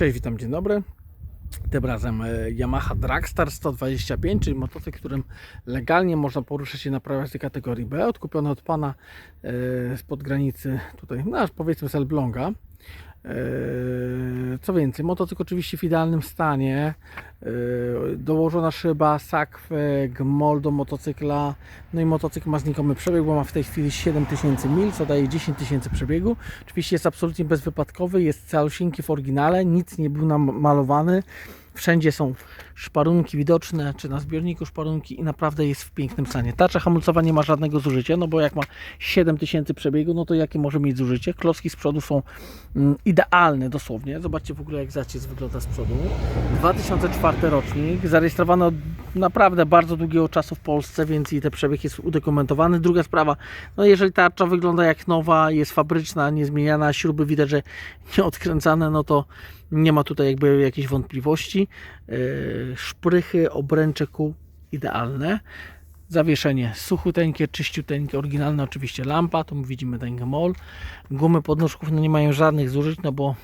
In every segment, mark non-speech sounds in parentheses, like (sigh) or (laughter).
Cześć, witam, dzień dobry. Tym razem e, Yamaha Dragstar 125, czyli motocykl, którym legalnie można poruszać się na prawie kategorii B, odkupiony od pana e, spod granicy tutaj, no powiedzmy z Elbląga. E, Co więcej, motocykl oczywiście w idealnym stanie, e, dołożona szyba, sakwy, gmol do motocykla, no i motocykl ma znikomy przebieg, bo ma w tej chwili 7000 mil, co daje 10 tysięcy przebiegu. Oczywiście jest absolutnie bezwypadkowy, jest calusieńki w oryginale, nic nie był namalowany. Wszędzie są szparunki widoczne, czy na zbiorniku szparunki i naprawdę jest w pięknym stanie. Tarcza hamulcowa nie ma żadnego zużycia, no bo jak ma 7000 przebiegu, no to jakie może mieć zużycie? Klocki z przodu są mm, idealne dosłownie. Zobaczcie w ogóle jak zaciec wygląda z przodu. 2004 rocznik, zarejestrowany od naprawdę bardzo długiego czasu w Polsce, więc i ten przebieg jest udokumentowany. Druga sprawa, no jeżeli tarcza wygląda jak nowa, jest fabryczna, niezmieniana, śruby widać, że (laughs) nie odkręcane, no to nie ma tutaj jakby jakiejś wątpliwości. Yy, Szprychy, obręcze kół idealne. Zawieszenie suchuteńkie, czyściuteńkie, oryginalne oczywiście lampa, tu widzimy ten gemol. Gumy podnóżków no nie mają żadnych zużyć, no bo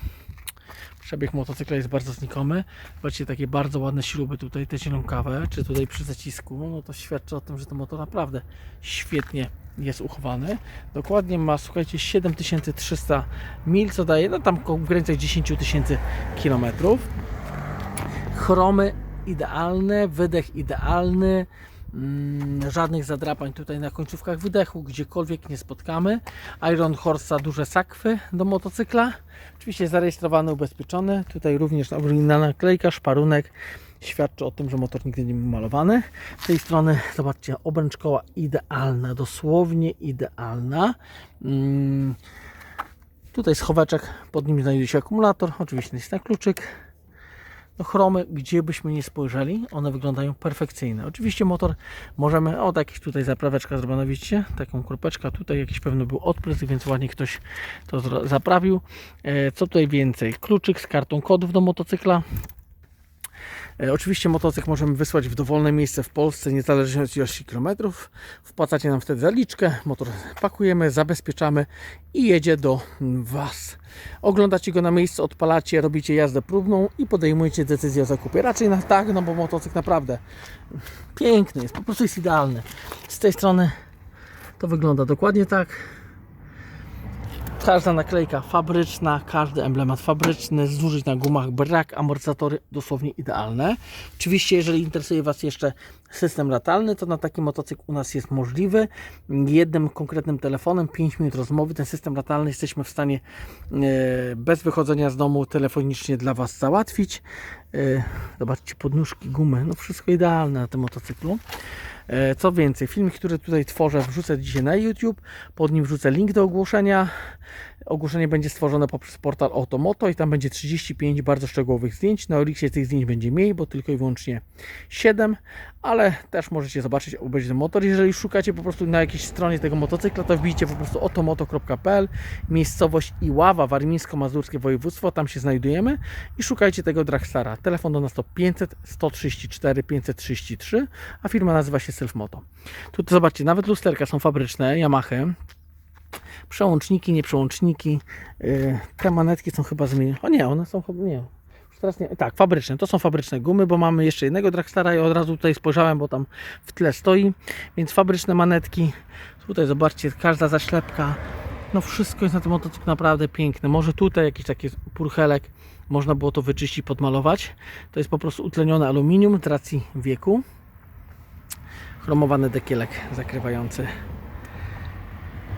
przebieg motocykla jest bardzo znikomy. Zobaczcie takie bardzo ładne śruby tutaj, te cielonkawe, czy tutaj przy zacisku, no to świadczy o tym, że ten motor naprawdę świetnie jest uchowany. Dokładnie ma, słuchajcie, 7300 mil, co daje, no tam w granicach 10 tysięcy kilometrów. Chromy idealne, wydech idealny, żadnych zadrapań tutaj na końcówkach wydechu, gdziekolwiek nie spotkamy. Iron Horse'a duże sakwy do motocykla. Oczywiście zarejestrowany, ubezpieczony. Tutaj również oryginalna naklejka, szparunek. Świadczy o tym, że motor nigdy nie był malowany. Z tej strony, zobaczcie, obręcz koła idealna, dosłownie idealna. Mm, Tutaj schoweczek, pod nim znajduje się akumulator, oczywiście jest na kluczyk. No chromy, gdzie byśmy nie spojrzeli, one wyglądają perfekcyjne. Oczywiście motor możemy, o tak tutaj zapraweczka zrobiona, widzicie, taką kropeczka, tutaj jakiś pewno był odprysk, więc ładnie ktoś to zaprawił. E, Co tutaj więcej? Kluczyk z kartą kodów do motocykla. E, Oczywiście motocykl możemy wysłać w dowolne miejsce w Polsce, niezależnie od ilości kilometrów. Wpłacacie nam wtedy zaliczkę, motor pakujemy, zabezpieczamy i jedzie do Was. Oglądacie go na miejscu, odpalacie, robicie jazdę próbną i podejmujecie decyzję o zakupie. Raczej na tak, no bo motocykl naprawdę piękny jest, po prostu jest idealny. Z tej strony to wygląda dokładnie tak. Każda naklejka fabryczna, każdy emblemat fabryczny, zużyć na gumach, brak, amortyzatory dosłownie idealne. Oczywiście, jeżeli interesuje Was jeszcze system ratalny, to na taki motocykl u nas jest możliwy. Jednym konkretnym telefonem, 5 minut rozmowy, ten system ratalny jesteśmy w stanie e, bez wychodzenia z domu telefonicznie dla Was załatwić. E, Zobaczcie, podnóżki, gumy, no wszystko idealne na tym motocyklu. E, Co więcej, film, który tutaj tworzę, wrzucę dzisiaj na YouTube. Pod nim wrzucę link do ogłoszenia. Ogłoszenie będzie stworzone poprzez portal Automoto i tam będzie 35 bardzo szczegółowych zdjęć. Na Orixie tych zdjęć będzie mniej, bo tylko i wyłącznie 7, ale też możecie zobaczyć, obejrzeć ten motor. Jeżeli szukacie po prostu na jakiejś stronie tego motocykla, to wbijcie po prostu otomoto.pl, miejscowość Iława, warmińsko-mazurskie województwo, tam się znajdujemy i szukajcie tego Dragstara. Telefon do nas to 500 134 533, a firma nazywa się Selfmoto. Tu zobaczcie, nawet lusterka są fabryczne, Yamaha. Przełączniki, nie przełączniki. Yy, Te manetki są chyba zmienione. O nie, one są chyba. Nie. Teraz nie. Tak, fabryczne. To są fabryczne gumy, bo mamy jeszcze jednego Dragstara i od razu tutaj spojrzałem, bo tam w tle stoi. Więc fabryczne manetki. Tutaj zobaczcie, każda zaślepka. No wszystko jest na tym motocyklu naprawdę piękne. Może tutaj jakiś taki purchelek. Można było to wyczyścić, podmalować. To jest po prostu utlenione aluminium z racji wieku. Chromowany dekielek zakrywający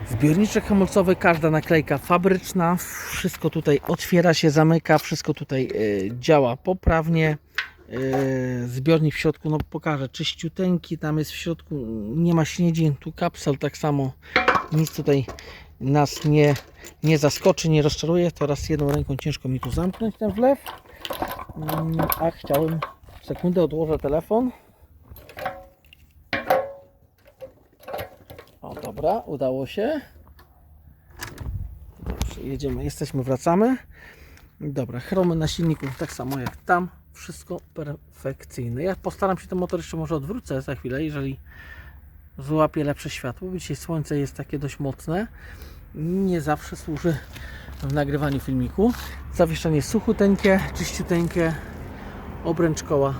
Zbiorniczek hamulcowy, każda naklejka fabryczna, wszystko tutaj otwiera się, zamyka, wszystko tutaj y, działa poprawnie. Y, zbiornik w środku, no pokażę, czyściuteńki, tam jest w środku, nie ma śniedzin, tu kapsel tak samo, nic tutaj nas nie, nie zaskoczy, nie rozczaruje. Teraz jedną ręką ciężko mi tu zamknąć ten wlew, Mm, a chciałem, sekundę odłożę telefon. Dobra, udało się. Dobrze, jedziemy, jesteśmy, wracamy. Dobra, chromy na silniku tak samo jak tam. Wszystko perfekcyjne. Ja postaram się ten motor jeszcze może odwrócę za chwilę, jeżeli złapię lepsze światło. Dzisiaj słońce jest takie dość mocne. Nie zawsze służy w nagrywaniu filmiku. Zawieszenie suchuteńkie, czyściuteńkie, obręcz koła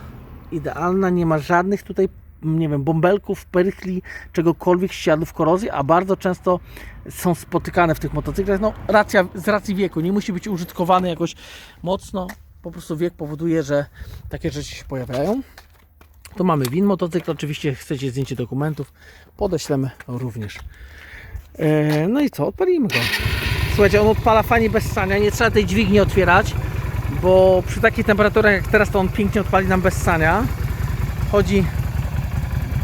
idealna, nie ma żadnych tutaj nie wiem, bąbelków, pyrchli, czegokolwiek, śladów korozji, a bardzo często są spotykane w tych motocyklach. No, racja, z racji wieku, nie musi być użytkowany jakoś mocno, po prostu wiek powoduje, że takie rzeczy się pojawiają. To mamy win motocykl, oczywiście chcecie zdjęcie dokumentów, podeślemy również. E, No i co, odpalimy go. Słuchajcie, on odpala fajnie bez sania, nie trzeba tej dźwigni otwierać, bo przy takich temperaturach jak teraz to on pięknie odpali nam bez sania. Chodzi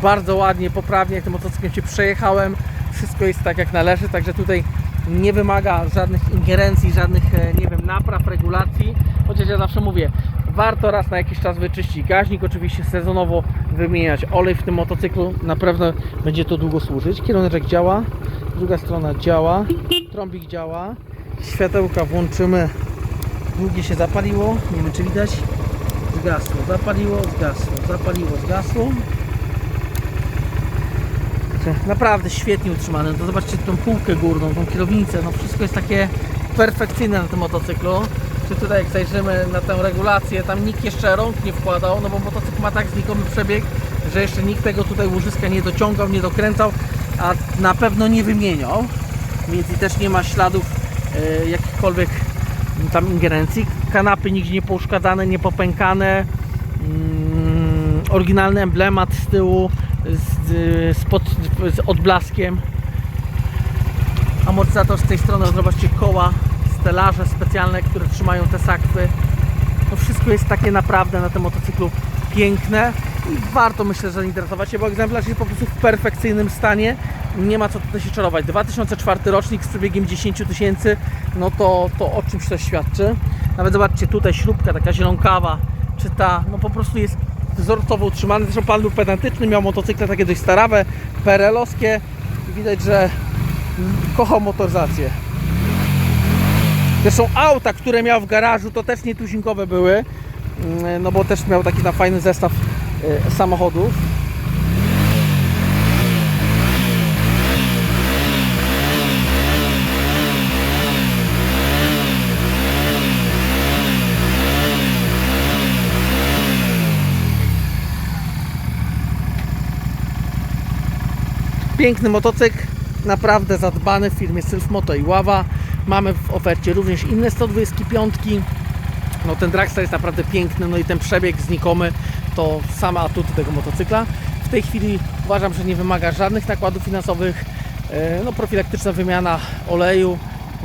bardzo ładnie, poprawnie, tym motocyklem się przejechałem, wszystko jest tak jak należy, także tutaj nie wymaga żadnych ingerencji, żadnych, e, nie wiem, napraw, regulacji, chociaż ja zawsze mówię, warto raz na jakiś czas wyczyścić gaźnik, oczywiście sezonowo wymieniać olej w tym motocyklu, na pewno będzie to długo służyć. Kieruneczek działa, druga strona działa, trąbik działa, światełka włączymy, długie się zapaliło, nie wiem czy widać, zgasło, zapaliło, zgasło, zapaliło, zgasło. Naprawdę świetnie utrzymane. To zobaczcie tą półkę górną, tą kierownicę, no wszystko jest takie perfekcyjne na tym motocyklu. Czy tutaj jak zajrzymy na tę regulację, tam nikt jeszcze rąk nie wkładał, no bo motocykl ma tak znikomy przebieg, że jeszcze nikt tego tutaj łożyska nie dociągał, nie dokręcał, a na pewno nie wymieniał. Więc też nie ma śladów e, jakichkolwiek tam ingerencji. Kanapy nigdzie nie pouszkadzane, nie popękane. Mm, oryginalny emblemat z tyłu z, z, pod, z odblaskiem. Amortyzator z tej strony, zobaczcie koła, stelaże specjalne, które trzymają te sakwy. To wszystko jest takie naprawdę na tym motocyklu piękne i warto myślę, że zainteresować się, bo egzemplarz jest po prostu w perfekcyjnym stanie. Nie ma co tutaj się czarować. 2004 rocznik z przebiegiem 10 tysięcy, no to, to o czymś to świadczy. Nawet zobaczcie tutaj śrubka taka zielonkawa, czy ta, no po prostu jest wzorcowo utrzymany. Zresztą pan był pedantyczny, miał motocykle takie dość starawe, perelowskie widać, że kochał motoryzację. Zresztą auta, które miał w garażu, to też nietuzinkowe były, mm, no bo też miał taki na fajny zestaw e, samochodów. Piękny motocykl, naprawdę zadbany w firmie Sylf Moto i Ława. Mamy w ofercie również inne 125. No ten Dragster jest naprawdę piękny, no i ten przebieg znikomy to same atuty tego motocykla. W tej chwili uważam, że nie wymaga żadnych nakładów finansowych. E, No profilaktyczna wymiana oleju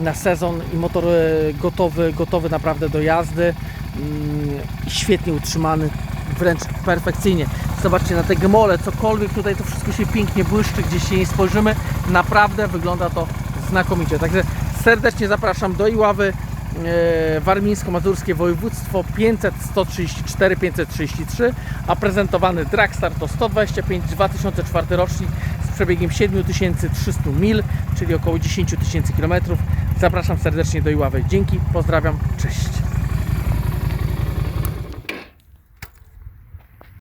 na sezon i motor e, gotowy, gotowy naprawdę do jazdy. Mm, Świetnie utrzymany, wręcz perfekcyjnie. Zobaczcie na te gemole, cokolwiek tutaj to wszystko się pięknie błyszczy, gdzieś się nie spojrzymy. Naprawdę wygląda to znakomicie. Także serdecznie zapraszam do Iławy. e, Warmińsko-Mazurskie Województwo 500 134 533, a prezentowany Dragstar to 125 2004 rocznik z przebiegiem 7300 mil, czyli około 10 tysięcy kilometrów. Zapraszam serdecznie do Iławy. Dzięki, pozdrawiam, cześć.